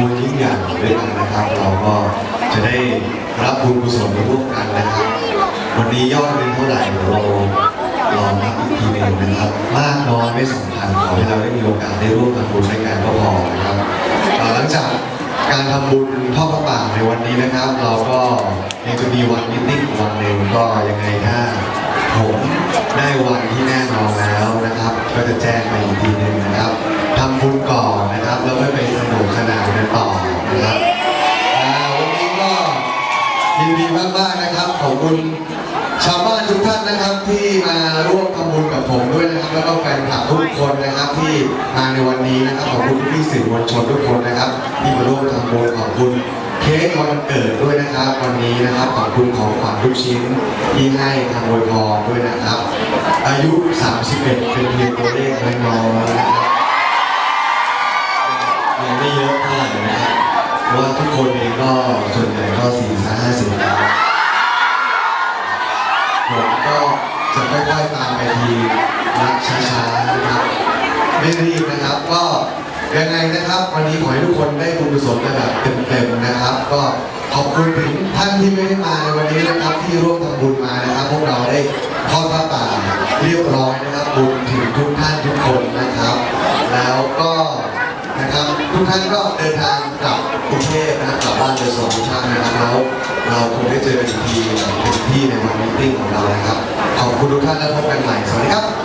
บุญยิ่งใหญ่ด้วยกันนะครับ เราก็จะได้รับบุญกุศลร่วมกันนะครับ วันนี้ยอดเป็นเท่าไหร่เดี๋ยวเรารอนับอีกทีหนึงนะครับ มากน้อยไม่สำคัญขอให้เราได้มีโอกาสได้ร่วมทำบุญด้วยกันก็พอนะครับหลังจากการทำบุญทอดพระป่าในวันนี้นะครับ เราก็ยังจะมีวันมิทติ้งวันหนึ่งก็ยังไงถ้าผมได้วันที่แน่นอนแล้วนะครับ ก็จะแจ้งไปอีกทีหนึงนะครับทำบุญก่อน ยินดีมากๆนะครับ ขอบคุณชาวบ้านทุกท่านนะครับที่มาร่วมทำบุญกับผมด้วยนะครับ แล้วก็แฟนคลับทุกคนนะครับที่มาในวันนี้นะครับขอบคุณพี่สื่อมวลชนทุกคนนะครับ ที่มาร่วมทำบุญขอบคุณเค้กวันเกิดด้วยนะครับ วันนี้นะครับขอบคุณของขวัญทุกชิ้นที่ให้ทางอวยพรด้วยนะครับ อายุ 31 เป็นเพียงตัวเลขน้อยๆนะครับยังไม่เยอะเท่าไหร่นะครับว่าทุกคนเองก็สนใหญ่ก็สี่สิบห้าสิบแล้ว ผมก็จะค่อยๆตามไปทีละช้าๆนะครับไม่รีบนะครับก็ยังไงนะครับ วันนี้ขอให้ทุกคนได้บุญกุศลกันแบบเต็มๆนะครับ ก็ขอบคุณถึงท่านที่ไม่ได้มาในวันนี้นะครับที่ร่วมทำบุญมานะครับ พวกเราได้ทอดผ้าป่าเรียบร้อยนะครับบุญถึงทุกท่านทุกคนนะครับ แล้วก็นะครับทุกท่านก็เดินทางกลับกรุงเทพนะครับกลับบ้านโดยสวัสดิภาพนะครับแล้วเราคงได้เจอกันอีกทีเต็มที่ในวันมิ ปิ้งของเรานะครับ ขอบคุณทุกท่านและพบกันใหม่ สวัสดีครับ